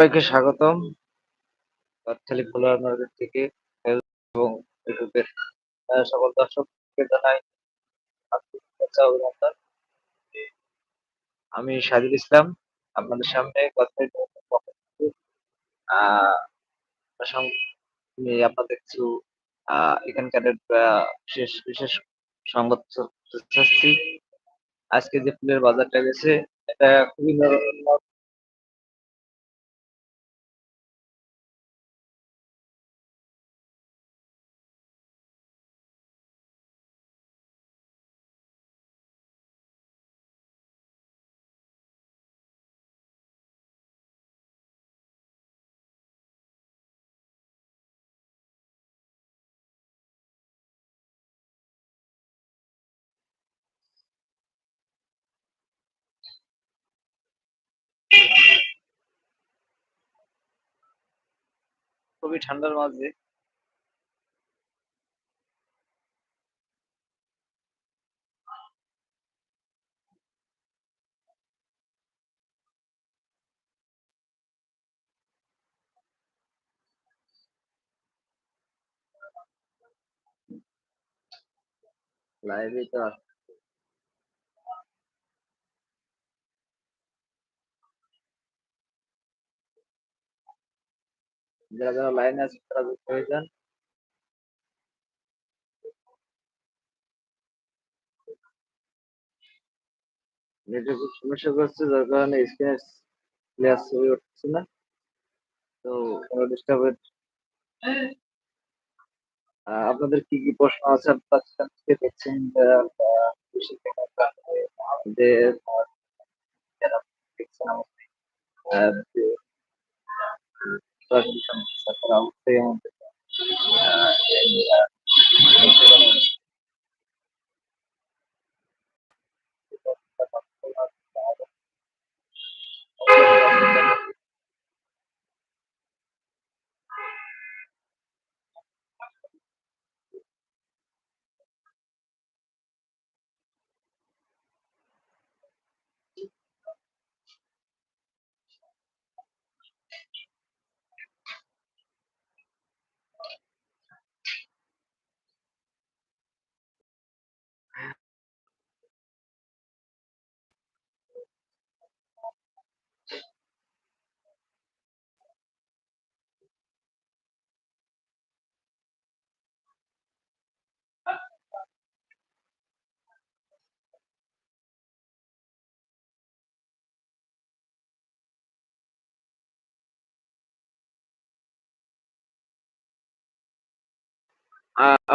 সবাইকে স্বাগতম। গাবতলী ফুলওয়ার মার্কেট থেকে এবং ইউটিউবের সকল দর্শককে জানাই অভিনন্দন। আমি সাজিদ ইসলাম, আপনাদের সামনে আপনাদের কিছু এখানকার বিশেষ বিশেষ সংবাদ আজকে যে ফুলের বাজারটা গেছে, এটা খুবই খুবই ঠান্ডার মাঝে। লাইভে তো যারা যারা লাইনে আছে তারা যুক্ত হয়ে যান নেটে খুব সমস্যা করছে যার কারণে স্ক্রিনে ক্লিয়ার ছবি উঠছে না তো কোনো ডিস্টার্বের আপনাদের কি কি প্রশ্ন আছে আপনারা সেখান থেকে দেখছেন আহ, আহ, বেশি থেকে আপনারা যে আহ, যারা দেখছেন আমাদের আহ, যে সরাসরি সমস্যা তারা অবশ্যই আমাদের আহ,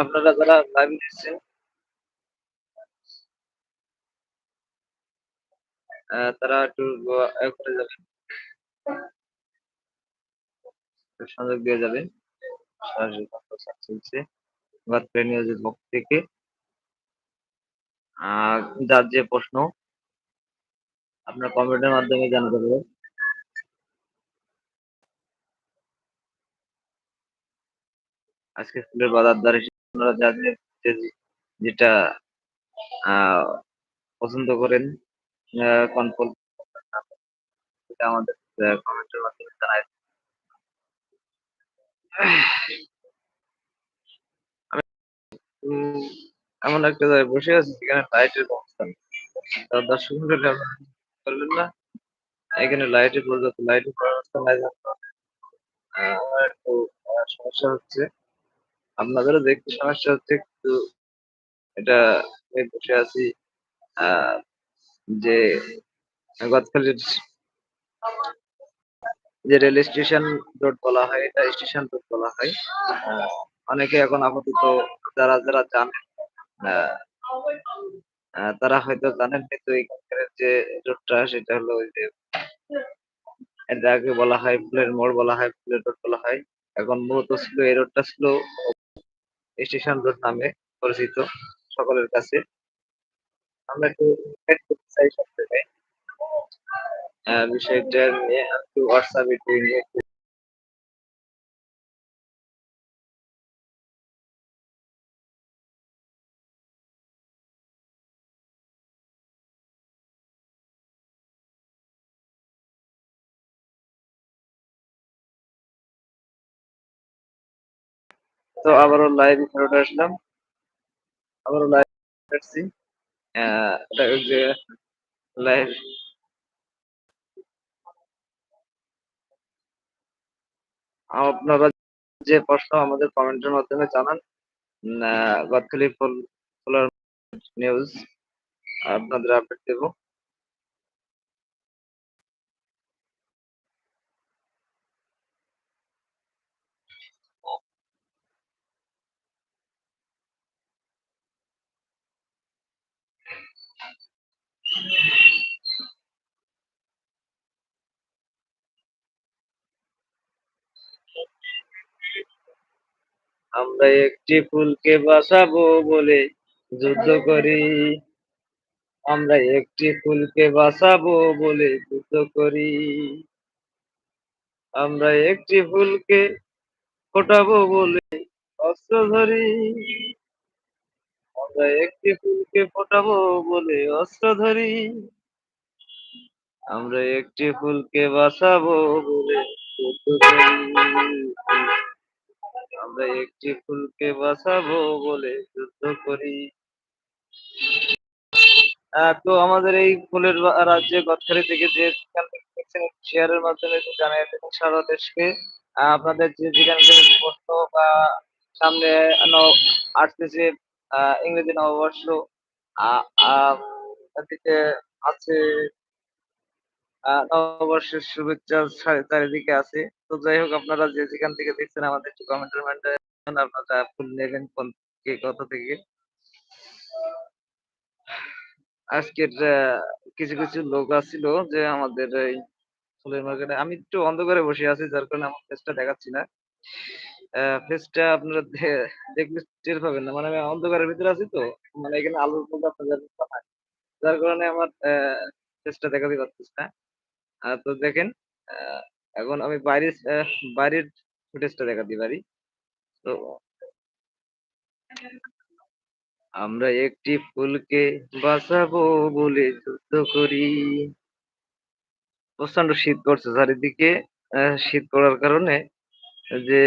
আপনারা যারা লাইভ দিচ্ছেন তারা একটু করে যাবেন। সংযোগ দিয়ে যাবেন। চলছে। নিউজের পক্ষ থেকে যার যে প্রশ্ন, আপনার কমেন্টের মাধ্যমে জানাতে পারেন। আজকে ফুলের বাজার দর আপনারা যাদের যেটা পছন্দ করেন কনফার্ম সেটা আমাদের কমেন্টের মাধ্যমে জানাই এমন একটা জায়গায় বসে আছি যেখানে লাইটের ব্যবস্থা দর্শক মণ্ডলী না। এখানে লাইটের পর্যাপ্ত, লাইটের সমস্যা হচ্ছে। আপনাদেরও দেখতে সমস্যা হচ্ছে কিন্তু এটা বসে আছি যে গতকালের যে রেল স্টেশন রোড বলা হয়, এটা স্টেশন রোড বলা হয় অনেকে এখন আপাতত যারা যারা জানেন তারা হয়তো জানেন কিন্তু এখানকার যে রোডটা সেটা হলো ওই যে এটা আগে বলা হয় ফুলের মোড় বলা হয়, ফুলের রোড বলা হয়। এখন মূলত ছিল এই রোডটা ছিল স্টেশন রোড নামে পরিচিত সকলের কাছে। আমরা একটু করতে চাই সব জায়গায় বিষয়টা নিয়ে, একটু হোয়াটসঅ্যাপে নিয়ে তো আবারও লাইভ ফেরত আসলাম। আবারও লাইভ আসছি লাইভ আপনারা যে প্রশ্ন আমাদের কমেন্টের মাধ্যমে জানান ফুলার নিউজ আপনাদের আপডেট দেবো। আমরা একটি ফুলকে বাঁচাবো বলে যুদ্ধ করি। আমরা একটি ফুলকে বাঁচাবো বলে যুদ্ধ করি। আমরা একটি ফুলকে ফোটাবো বলে অস্ত্র ধরি। একটি ফুলকে ফোটাবো বলে অস্ত্র ধরি। আমরা একটি ফুলকে বাসাবো বলে আমরা একটি ফুলকে বাঁচাবো বলে যুদ্ধ করি। তো আমাদের এই ফুলের রাজ্যে গদখালি থেকে যে শেয়ারের মাধ্যমে জানিয়ে দেবেন সারা দেশকে। আপনাদের যে যেখান প্রশ্ন বা সামনে আসতেছে ইংরেজি নববর্ষ এদিকে আছে নববর্ষের শুভেচ্ছা চারিদিকে আছে। তো যাই হোক, আপনারা যে যেখান থেকে দেখছেন আমাদের একটু কমেন্টের মাধ্যমে আপনারা ফুল নেবেন, কোন কত থেকে। আজকের কিছু কিছু লোক আসছিল যে আমাদের এই ফুলের মার্কেটে আমি একটু অন্ধকারে বসে আছি, যার কারণে আমার ফেসটা দেখাচ্ছি না। ফেসটা আপনারা দেখলে টের পাবেন না। মানে আমি অন্ধকারের ভিতরে আছি তো। মানে এখানে আলোর আপনাদের যার কারণে আমার ফেসটা দেখাতে পারতেছি না। তো দেখেন এখন আমি বাইরের বাইরের ফুটেজটা দেখাতে পারি। তো আমরা একটি ফুলকে বাঁচাবো বলে যুদ্ধ করি। প্রচণ্ড শীত করছে চারিদিকে। শীত পড়ার কারণে যে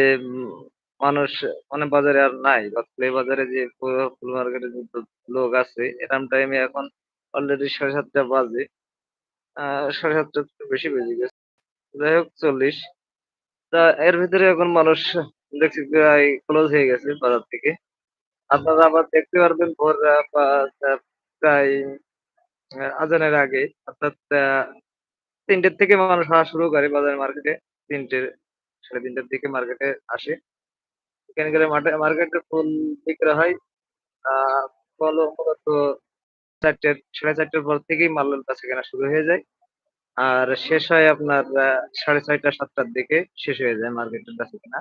মানুষ মানে বাজারে আর নাই। বাকলে বাজারে যে, ফুল মার্কেটে যে লোক আছে এরকম টাইমে এখন অলরেডি সাড়ে সাতটা বাজে। আহ, সাড়ে সাতটা বেশি বেজে গেছে। যাই হোক, চল্লিশ। তা এর ভিতরে এখন মানুষ দেখছি প্রায় ক্লোজ হয়ে গেছে বাজার থেকে। আপনারা আবার দেখতে পারবেন ভোর প্রায় আজানের আগে। অর্থাৎ তিনটের থেকে মানুষ আসা শুরু করে বাজার মার্কেটে তিনটে সাড়ে তিনটার দিকে মার্কেটে আসে। এখানে গেলে মাঠে মার্কেটে ফুল বিক্রি হয়। ফলও মূলত চারটের, সাড়ে চারটের পর থেকেই মাল্যের কাছে কেনা শুরু হয়ে যায়। আর শেষ হয় আপনার সাড়ে ছয়টা, সাতটার দিকে শেষ হয়ে যায় মার্কেটের কাছে কেনা।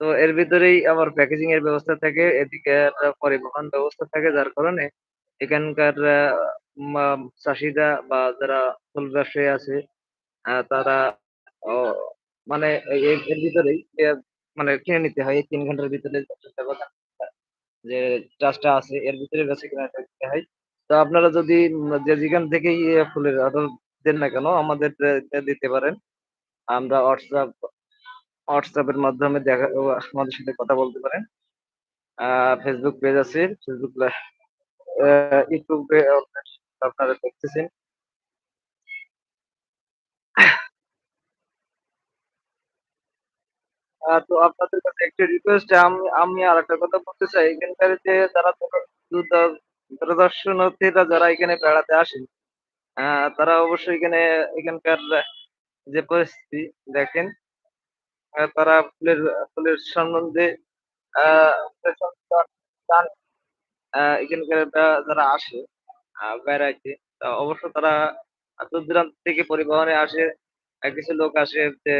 তো এর ভিতরেই আবার প্যাকেজিং এর ব্যবস্থা থাকে, এদিকে পরিবহন ব্যবস্থা থাকে, যার কারণে এখানকার চাষিরা বা যারা ফুল ব্যবসায়ী আছে তারা মানে এর ভিতরেই মানে কিনে নিতে হয় এই তিন ঘণ্টার ভিতরে যে চাষটা আছে এর ভিতরে বেশি কিনা দিতে হয়। তো আপনারা যদি যে যেখান আহ, ফুলের অর্ডার দেন না কেন আমাদের দিতে পারেন। আমরা হোয়াটসঅ্যাপ হোয়াটসঅ্যাপের মাধ্যমে দেখা আমাদের সাথে কথা বলতে পারেন। ফেসবুক পেজ আছে ফেসবুক ইউটিউবে আপনারা দেখতেছেন আহ, তো আপনাদের কাছে একটা রিকোয়েস্ট আমি আমি আর একটা কথা বলতে চাই। এখানকার যে যারা দূর- দূর- দূরদর্শনার্থীরা যারা এখানে বেড়াতে আসেন তারা অবশ্যই এখানে, এখানকার যে পরিস্থিতি দেখেন তারা ফুলের ফুলের সম্বন্ধে এখানকার যারা আসে বেড়াইতে তা অবশ্য তারা দূর দূরান্ত থেকে পরিবহনে আসে কিছু লোক আসে যে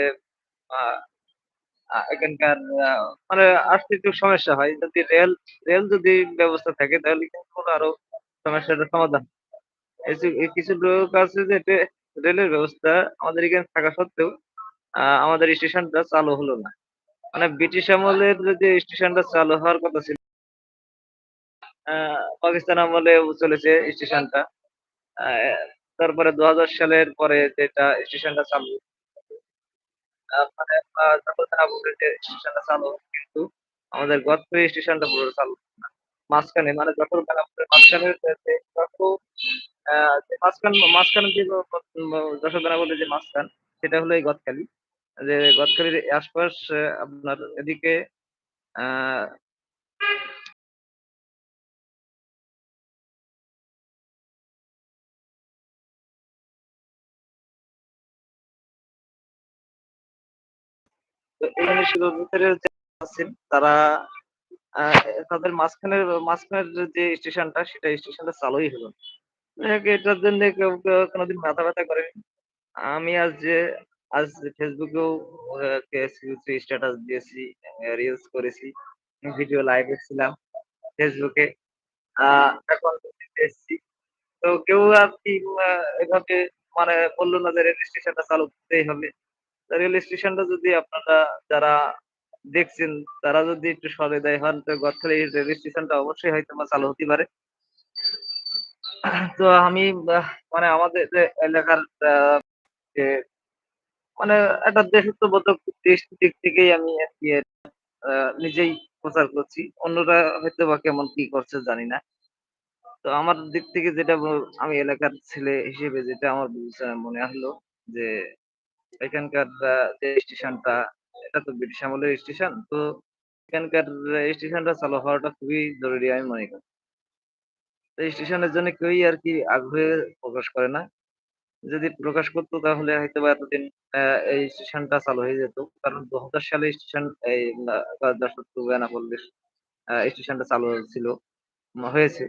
এখানকার মানে আসতে একটু সমস্যা হয়। যদি রেল রেল যদি ব্যবস্থা থাকে, তাহলে কিন্তু আরও সমস্যাটার সমাধান কিছু লোক আছে যে রেলের ব্যবস্থা আমাদের এখানে থাকা সত্ত্বেও আমাদের স্টেশনটা চালু হলো না। মানে ব্রিটিশ আমলের যে স্টেশনটা চালু হওয়ার কথা ছিল পাকিস্তান আমলে চলেছে স্টেশনটা। তারপরে দু হাজার সালের পরে যেটা স্টেশনটা চালু মানে আহ, চালু কিন্তু আমাদের গদখালি স্টেশনটা পুরো চালু। মাঝখানে মানে যশোর বেনাপোলের মাঝখানে মাঝখান মাঝখানে যে যশোর যে সেটা হলো এই গদখালি। যে গদখালির আশপাশ আপনার এদিকে আ তো এখানে শিল্পের ভিতরে আছেন তারা তাদের মাঝখানের মাঝখানের যে স্টেশনটা সেটা স্টেশনটা চালুই হলো এটার জন্য কেউ, কোনদিন মাথা ব্যাথা করেনি। আমি আজ যে আজ ফেসবুকেও স্ট্যাটাস দিয়েছি, রিলস করেছি, ভিডিও লাইভে ছিলাম ফেসবুকে। এখন এসছি। তো কেউ আর কি এভাবে মানে বলল না যে রেল স্টেশনটা চালু করতেই হবে। রেল স্টেশনটা যদি আপনারা যারা দেখছেন, তারা যদি একটু সহৃদয় হন, তো গদখালি রেল স্টেশনটা অবশ্যই হয়তোবা চালু হতে পারে। তো আমি মানে আমাদের এলাকার যে মানে একটা দেশাত্মবোধক দেশ দিক থেকেই আমি নিজেই প্রচার করছি। অন্যরা হয়তো বা কেমন কি করছে জানি না। তো আমার দিক থেকে যেটা আমি এলাকার ছেলে হিসেবে যেটা আমার মনে হলো যে এখানকার যে স্টেশনটা, এটা তো ব্রিটিশ আমলের স্টেশন। তো এখানকার স্টেশনটা চালু হওয়াটা খুবই জরুরি আমি মনে করি। তো স্টেশনের জন্য কেউই আরকি আগ্রহে প্রকাশ করে না। যদি প্রকাশ করতো তাহলে হয়তোবা এতদিন আ এই স্টেশনটা চালু হয়ে যেত। কারণ ২০০০ সালে স্টেশন, এই আ যশোর টু বেনাপোল আ স্টেশনটা চালু ছিল, হয়েছে।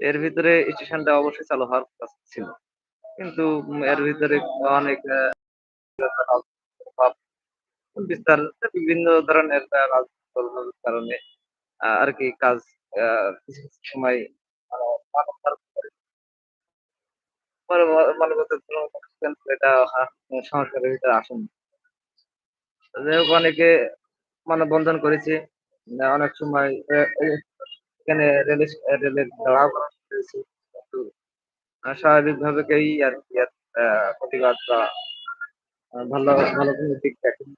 এর ভিতরে স্টেশনটা অবশ্যই চালু হওয়ার কথা ছিল। কিন্তু এর ভিতরে অনেক বিস্তার বিভিন্ন ধরনের রাজনৈতিক কারণে আর কি কাজ কিছু, কিছু সময় সংস্কারের ভিতরে অনেকে মানববন্ধন করেছে। অনেক সময় এখানে রেল রেলের দাঁড়াও স্বাভাবিকভাবে কেউই আরকি আ প্রতিবাদ বা ভালো ভালো কোনো দিক দেখেনি।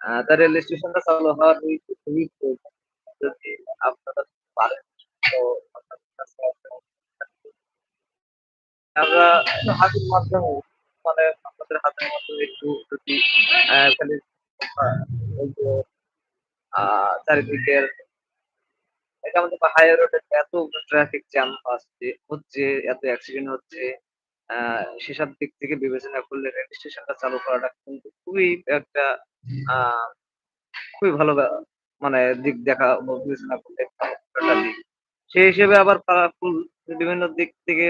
আ তা রেল স্টেশনটা চালু হওয়ার খুবই যদি আপনারা পারেন তো আমরা হাতের মাধ্যমে মানে আপনাদের হাতের মাধ্যমে একটু যদি খালি চারিদিকের এটা আমাদের হাইওয়ে রোডে এত ট্রাফিক জ্যাম আসছে হচ্ছে, এত অ্যাক্সিডেন্ট হচ্ছে। সেসব দিক থেকে বিবেচনা করলে রেল স্টেশনটা চালু করাটা কিন্তু খুবই একটা খুবই ভালো মানে দিক দেখা বিবেচনা করলে। সেই হিসেবে আবার কালারফুল বিভিন্ন দিক থেকে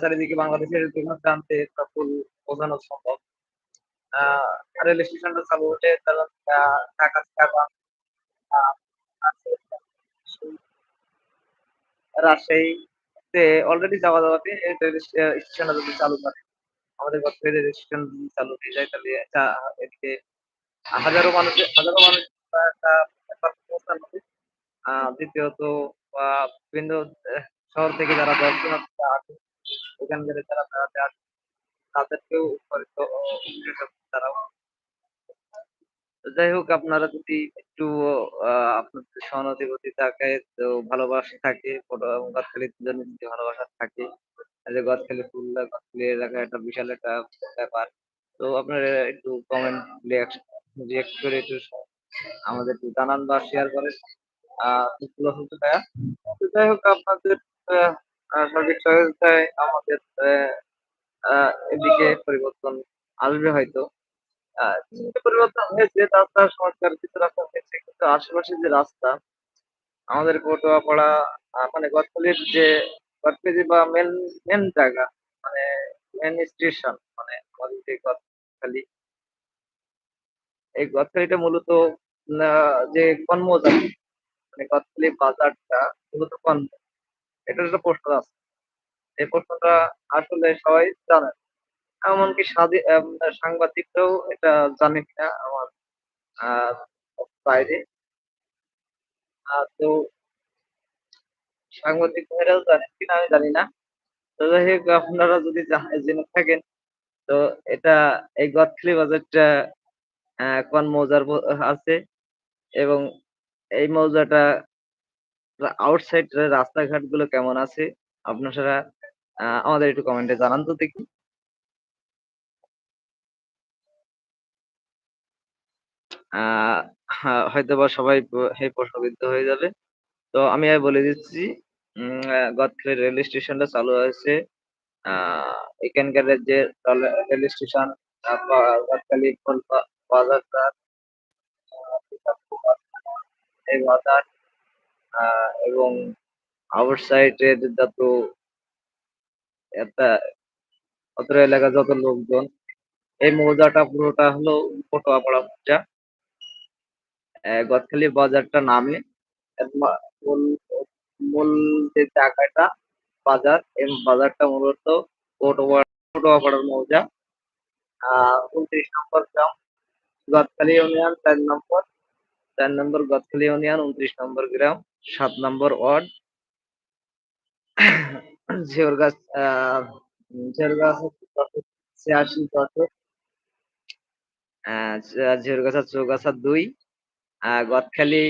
চারিদিকে বাংলাদেশের বিভিন্ন প্রান্তে ফুল বোঝানো সম্ভব। রেল স্টেশনটা চালু হলে কারণ ঢাকা আ রাজশাহীতে অলরেডি যাওয়া যাওয়াতে স্টেশনটা যদি চালু করে, আমাদের স্টেশন যদি চালু হয়ে যায় তাহলে এদিকে হাজারো মানুষের হাজারো মানুষ কর্মসংস্থান হবে। দ্বিতীয়ত বিভিন্ন শহর থেকে যারা দর্শনার্থীরা আসে, এখানকার যারা বেড়াতে আসে তাদেরকেও তারাও। যাই হোক আপনারা যদি একটু, আ, আপনাদের সহানুভূতি থাকে, তো ভালোবাসা থাকে গদখালির জন্য যদি ভালোবাসা থাকে যে গদখালি ফুলদা গদখালি এলাকায় একটা বিশাল একটা ব্যাপার। তো আপনারা একটু কমেন্ট রিঅ্যাক্ট করে একটু আমাদেরকে জানান বা শেয়ার করেন। আ, ভাইয়া। তো যাই হোক, আপনাদের সার্বিক সহায়তায় আমাদের এদিকে পরিবর্তন আসবে হয়তো। পরিবর্তন হয়েছে রাস্তার সংস্কার কিছু রাস্তা হয়েছে। কিন্তু আশেপাশের যে রাস্তা, আমাদের পটুয়াপাড়া মানে গদখালির যে গদখালি বা মেন মেন জায়গা মানে মেন স্টেশন মানে আমাদের গদখালি, এই গদখালিটা মূলত যে কর্মজানি মানে গদখালি বাজারটা মূলত কর্ম, এটা একটা প্রশ্ন আছে। এই প্রশ্নটা আসলে সবাই জানে না। এমনকি স্বাধী এম সাংবাদিকরাও এটা জানে কিনা আমার বাইরে। তো সাংবাদিক ভাইরাও জানেন কিনা আমি জানি না। তো যাই হোক, আপনারা যদি জেনে থাকেন, তো এটা এই গদখালি বাজারটা কোন মৌজার আছে এবং এই মৌজাটা আউটসাইড রা রাস্তাঘাটগুলো কেমন আছে? আপনারা আমাদের একটু কমেন্টে জানান তো দেখি। আ, হা, হয়তোবা সবাই এই প্রশ্নবিদ্ধ হয়ে যাবে। তো আমি আর বলে দিচ্ছি গদখালি রেল স্টেশনটা চালু হয়েছে এখানকার যে রেল স্টেশন গদখালি বাজারঘাট বাজার এবং আউটসাইড এর যত একটা এলাকার যত লোকজন, এই মৌজাটা পুরোটা হলো পটুয়াপাড়া মৌজা। গদখালি বাজারটা নামে মূল যে জায়গাটা, বাজার, এই বাজারটা মূলত পটুয়া পটুয়াপাড়ার মৌজা। ২৯ নম্বর গ্রাম গদখালি ইউনিয়ন, চার নম্বর চার নম্বর গদখালি ইউনিয়ন ২৯ নম্বর গ্রাম, সাত নম্বর ওয়ার্ড। ঝিওরগাছ আ ঝিওরগাছ হচ্ছে যশোর ৮৬ যশোর। আ ঝি চৌগাছা ২ আ গদখালি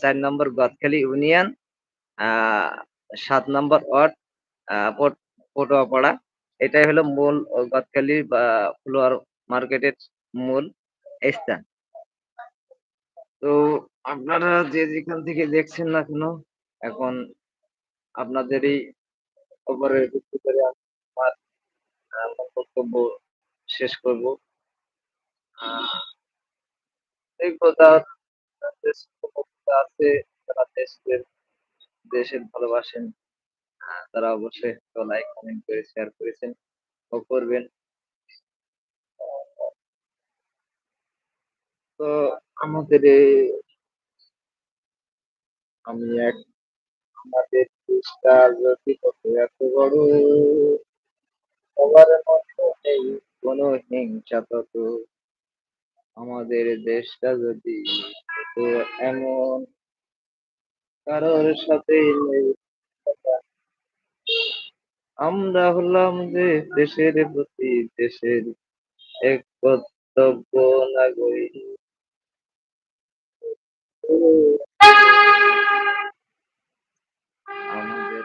চার নম্বর গদখালি ইউনিয়ন ৭ নম্বর ওয়ার্ড পটুয়াপাড়া। এটাই হলো মূল গদখালি ফ্লোয়ার মার্কেটের মূল স্থান। তো আপনারা যে যেখান থেকে দেখছেন না কেন, এখন আপনাদেরই উপরে ভিত্তি করে আমি আমার বক্তব্য শেষ করব। এই প্রচার আছে যারা দেশকে দেশের ভালোবাসেন আ তারা অবশ্যই লাইক, কমেন্ট করে শেয়ার করেছেন ও করবেন। তো আমাদের আমি এক আমাদের দেশটা যদি এত বড় সবার মধ্যে নেই কোনো হিংসা তত আমাদের দেশটা যদি হতো এমন কারোর নেই আমরা হলাম যে দেশের প্রতি দেশের এক কর্তব্য নাগরিক। আমাদের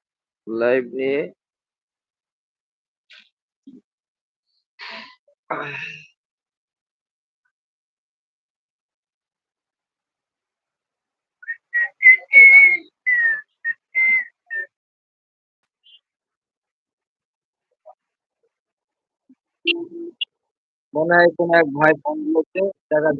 লাইভ নিয়ে। মনে হয় কোনো এক ভাই ফোন দিয়েছে দেখা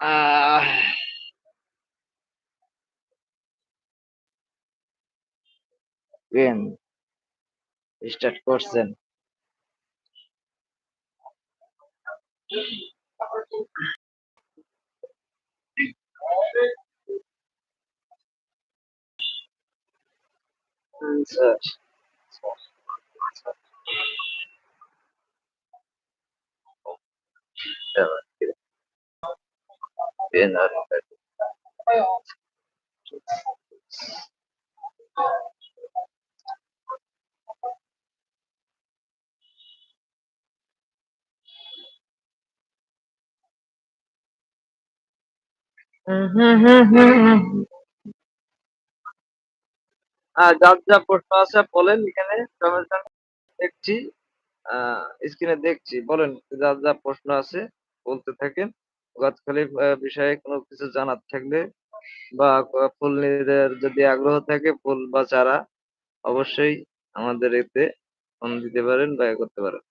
যাক। কে ফোন দিচ্ছে। আহ পেন স্টার্ট করছেন স্যার পেন আর আহ, যার যা প্রশ্ন আছে বলেন এখানে দেখছি স্ক্রিনে দেখছি। বলেন যার যা প্রশ্ন আছে বলতে থাকেন। গাছখালির বিষয়ে কোনো কিছু জানার থাকলে বা ফুল নিদের যদি আগ্রহ থাকে, ফুল বা চারা অবশ্যই আমাদের এতে ফোন দিতে পারেন বা করতে পারেন।